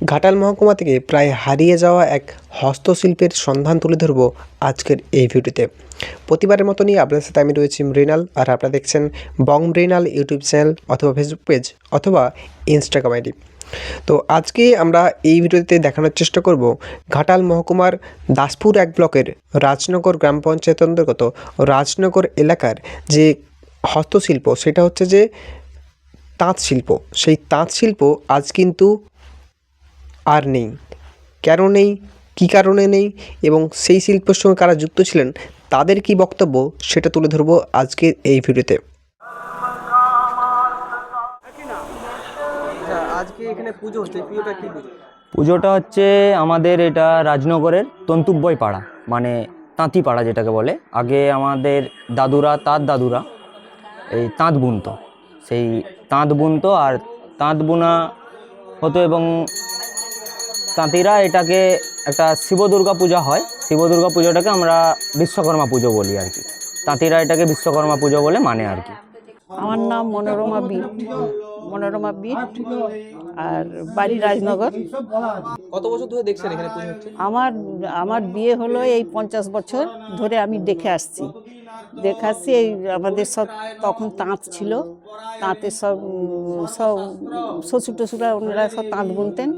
ঘাটাল মহকুমা থেকে প্রায় হারিয়ে যাওয়া এক হস্তশিল্পের সন্ধান তুলে ধরবো আজকের এই ভিডিওতে। প্রতিবারের মতনই আপনাদের সাথে আমি রয়েছি মৃণাল, আর আপনারা দেখছেন বং মৃণাল ইউটিউব চ্যানেল অথবা ফেসবুক পেজ অথবা ইনস্টাগ্রাম আইডি। তো আজকে আমরা এই ভিডিওতে দেখানোর চেষ্টা করব ঘাটাল মহকুমার দাসপুর এক ব্লকের রাজনগর গ্রাম পঞ্চায়েত অন্তর্গত রাজনগর এলাকার যে হস্তশিল্প, সেটা হচ্ছে যে তাঁত শিল্প। সেই তাঁত শিল্প আজ কিন্তু আর নেই। কেন নেই? কী কারণে নেই? এবং সেই শিল্পের সঙ্গে কারা যুক্ত ছিলেন? তাদের কি বক্তব্য? সেটা তুলে ধরবো আজকের এই ভিডিওতে। আজকে এখানে পুজো হচ্ছে পুজোটা কি পুজোটা হচ্ছে আমাদের এটা রাজনগরের তন্তুব্বই পাড়া মানে তাঁতি পাড়া যেটাকে বলে। আগে আমাদের দাদুরা তাঁত দাদুরা এই তাঁত বুনতো। সেই তাঁত বুনতো আর তাঁত বোনা হতো এবং তাঁতিরা এটাকে একটা শিব দুর্গা পূজা হয়। শিব দুর্গা পুজোটাকে আমরা বিশ্বকর্মা পুজো বলি আর কি। তাঁতিরা এটাকে বিশ্বকর্মা পুজো বলে মানে আর কি। আমার নাম মনোরমা বিট মনোরমা বিট আর বাড়ি রাজনগর। কত বছর ধরে দেখছেন এখানে আমার আমার বিয়ে হলো এই পঞ্চাশ বছর ধরে আমি দেখে আসছি। দেখে আসছি এই আমাদের সব তখন তাঁত ছিল। তাঁতে সব সব শ্বশুর টশুরা ওনারা সব তাঁত বুনতেন।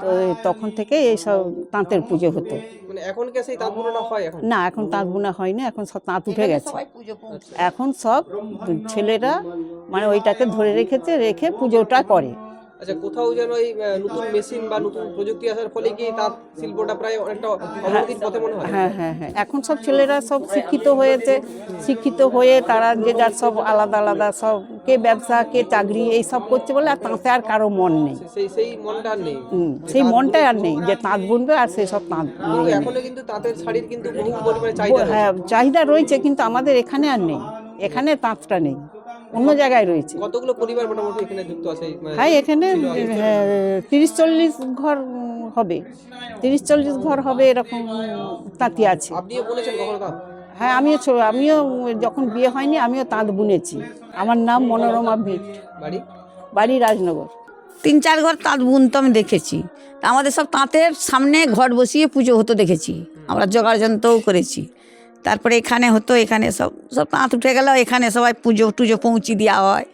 তো তখন থেকে এই সব তাঁতের পুজো হতো। মানে এখন কি সেই তাঁত হয় এখন? না এখন তাঁত বোনা হয় না এখন সব তাঁত উঠে গেছে। এখন সব ছেলেরা মানে ওইটাকে ধরে রেখেছে রেখে পুজোটা করে। আচ্ছা কোথাও যেন এই নতুন মেশিন বা নতুন প্রযুক্তি আসার ফলে কি তাঁত শিল্পটা প্রায় অনেকটা অবনতির পথে মনে হয়? হ্যাঁ হ্যাঁ হ্যাঁ। এখন সব ছেলেরা সব শিক্ষিত হয়েছে। শিক্ষিত হয়ে তারা যে যার সব আলাদা আলাদা সব কে ব্যবসা কে চাকরি এই সব করছে বলে আর তাঁতে আর কারও মন নেই। সেই সেই মনটা নেই। সেই মনটাই আর নেই যে তাঁত বুনবে আর সেই সব তাঁত এখনও কিন্তু তাঁতের শাড়ির কিন্তু বহু পরিমাণে চাহিদা রয়েছে। হ্যাঁ চাহিদা রয়েছে কিন্তু আমাদের এখানে আর নেই। এখানে তাঁতটা নেই। অন্য জায়গায় রয়েছে। কতগুলো পরিবার মোটামুটি এখানে যুক্ত আছে? মানে, হ্যাঁ এখানে হ্যাঁ, তিরিশ চল্লিশ ঘর হবে। তিরিশ চল্লিশ ঘর হবে এরকম তাঁতি আছে। আপনিও বলেছেন কখনো হ্যাঁ আমিও আমিও যখন বিয়ে হয়নি আমিও তাঁত বুনেছি। আমার নাম মনোরমা ভিট। বাড়ি? বাড়ি রাজনগর। তিন চার ঘর তাঁত বুনতো আমি দেখেছি। তা আমাদের সব তাঁতের সামনে ঘট বসিয়ে পুজো হতো দেখেছি। আমরা জোগাড় যন্ত্রও করেছি। তারপরে এখানে হতো এখানে সব সব তাঁত উঠে গেল এখানে সবাই পুজো টুজো পৌঁছি দেওয়া হয়।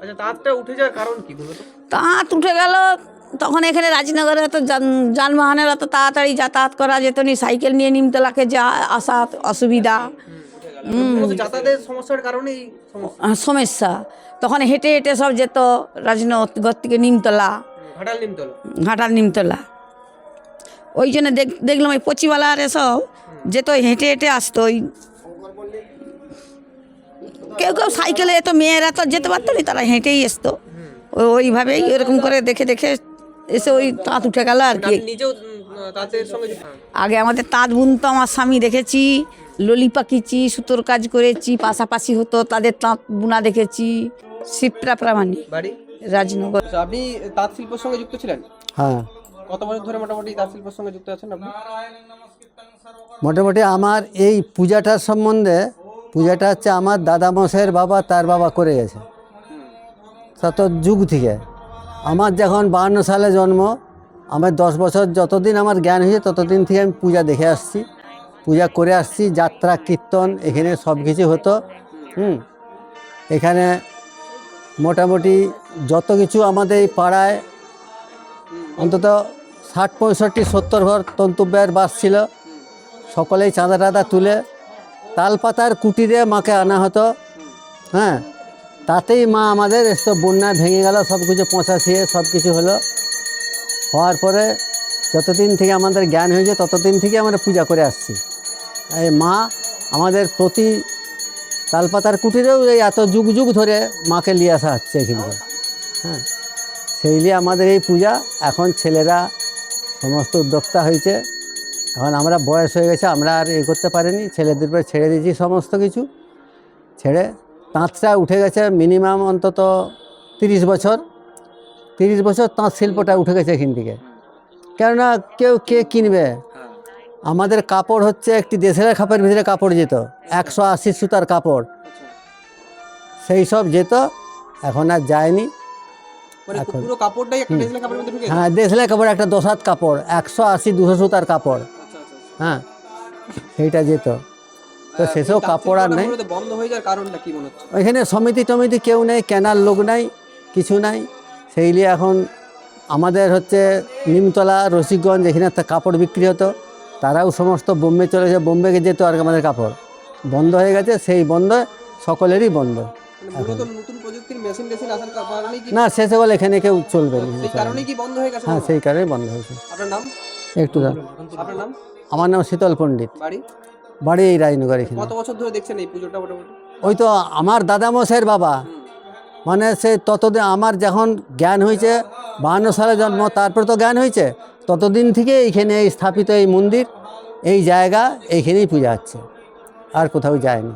আচ্ছা তাঁতটা উঠে যাওয়ার কারণ কি তাঁত উঠে গেল তখন এখানে রাজনগরে এত যান- যানবাহনের এত তাড়াতাড়ি যাতায়াত করা যেত নি সাইকেল নিয়ে নিমতলাকে যা আসা অসুবিধা। সমস্যা। তখন হেঁটে হেঁটে সব যেত রাজনগর থেকে নিমতলা। ঘাটাল নিমতলা। ওই জন্য দেখ দেখলাম ওই পচিবালার এসব যেত হেঁটে হেঁটে আসতো ওই কেউ কেউ সাইকেলে এত মেয়েরা তো যেতে পারতো না তারা হেঁটেই আসতো। ওইভাবেই এরকম করে দেখে দেখে এসে ওই তাঁত উঠে গেল আর কি। আগে আমাদের তাঁত বুনতো আমার স্বামী দেখেছি। ললি পাকিছি সুতোর কাজ করেছি পাশাপাশি হতো তাদের তাঁত বুনা দেখেছি। শিপ্রা প্রামাণিক রাজনগর। আচ্ছা, আপনি তাঁত শিল্পের সঙ্গে যুক্ত ছিলেন? হ্যাঁ। কত বছর ধরে মোটামুটি তাঁত শিল্পের সঙ্গে যুক্ত আছেন আপনি? মোটামুটি আমার এই পূজাটার সম্বন্ধে পূজাটা হচ্ছে আমার দাদা মশাইয়ের বাবা তার বাবা করে গেছে। শত যুগ থেকে। আমার যখন বাহান্ন সালে জন্ম, আমার দশ বছর যতদিন আমার জ্ঞান হয়েছে, ততদিন থেকে আমি পূজা দেখে আসছি। পূজা করে আসছি, যাত্রা, কীর্তন, এখানে সব কিছু হতো। হুম, এখানে মোটামুটি যত কিছু আমাদের এই পাড়ায়, অন্তত ষাট, পঁয়ষট্টি, সত্তর ঘর তন্তুব্যয়ের বাস ছিল। সকলেই চাঁদা টাদা তুলে তালপাতার কুটিরে মাকে আনা হতো। হ্যাঁ তাতেই মা আমাদের এসব বন্যা ভেঙে গেল, সব কিছু পঁচাশিয়ে সব কিছু হলো। হওয়ার পরে যতদিন থেকে আমাদের জ্ঞান হয়েছে, ততদিন থেকে আমরা পূজা করে আসছি। এই মা আমাদের প্রতি তালপাতার কুটিরেও এই এত যুগ যুগ ধরে মাকে নিয়ে আসা হচ্ছে এখানে। হ্যাঁ সেই নিয়ে আমাদের এই পূজা। এখন ছেলেরা সমস্ত উদ্যোক্তা হয়েছে। এখন আমরা বয়স হয়ে গেছে, আমরা আর এ করতে পারিনি। ছেলেদের উপরে ছেড়ে দিয়েছি সমস্ত কিছু। ছেড়ে তাঁতটা উঠে গেছে মিনিমাম অন্তত তিরিশ বছর। তিরিশ বছর তাঁত শিল্পটা উঠে গেছে এখান থেকে। কেননা কেউ কে কিনবে? আমাদের কাপড় হচ্ছে একটি দেশের খাপের ভিতরে কাপড় যেত একশো আশি সুতার কাপড়। সেই সব যেত এখন আর যায়নি। মানে হ্যাঁ দেশলাই কাপড় একটা দশ হাত কাপড় একশো আশি দুশো সুতার কাপড়। হ্যাঁ সেইটা যেত। তো সেসব কাপড় আর নেই। বন্ধ হয়ে যাওয়ার কারণটা কি মনে হচ্ছে? ওইখানে সমিতি টমিতি কেউ নেই কেনার লোক নাই কিছু নাই। সেই নিয়ে এখন আমাদের হচ্ছে নিমতলা রসিকগঞ্জ এখানে একটা কাপড় বিক্রি হতো। তারাও সমস্ত বোম্বে চলে গেছে বোম্বেকে যেত আর আমাদের কাপড়। বন্ধ হয়ে গেছে সেই বন্ধ সকলেরই বন্ধ। মানে না সে সকল এখানে কেউ চলবে না সেই কারণেই কি বন্ধ হয়ে গেছে হ্যাঁ সেই কারণেই বন্ধ হয়েছে। একটু। আমার নাম শীতল পণ্ডিত। বাড়ি এই রাজনগর এখানে। কত বছর ধরে দেখছেন এই পুজোটা মোটামুটি? ওই তো আমার দাদামশাইয়ের বাবা। মানে সে ততদিন আমার যখন জ্ঞান হয়েছে বাহান্ন সালে জন্ম তারপর তো জ্ঞান হয়েছে ততদিন থেকে এইখানে এই স্থাপিত এই মন্দির এই জায়গা এইখানেই পূজা হচ্ছে। আর কোথাও যায়নি।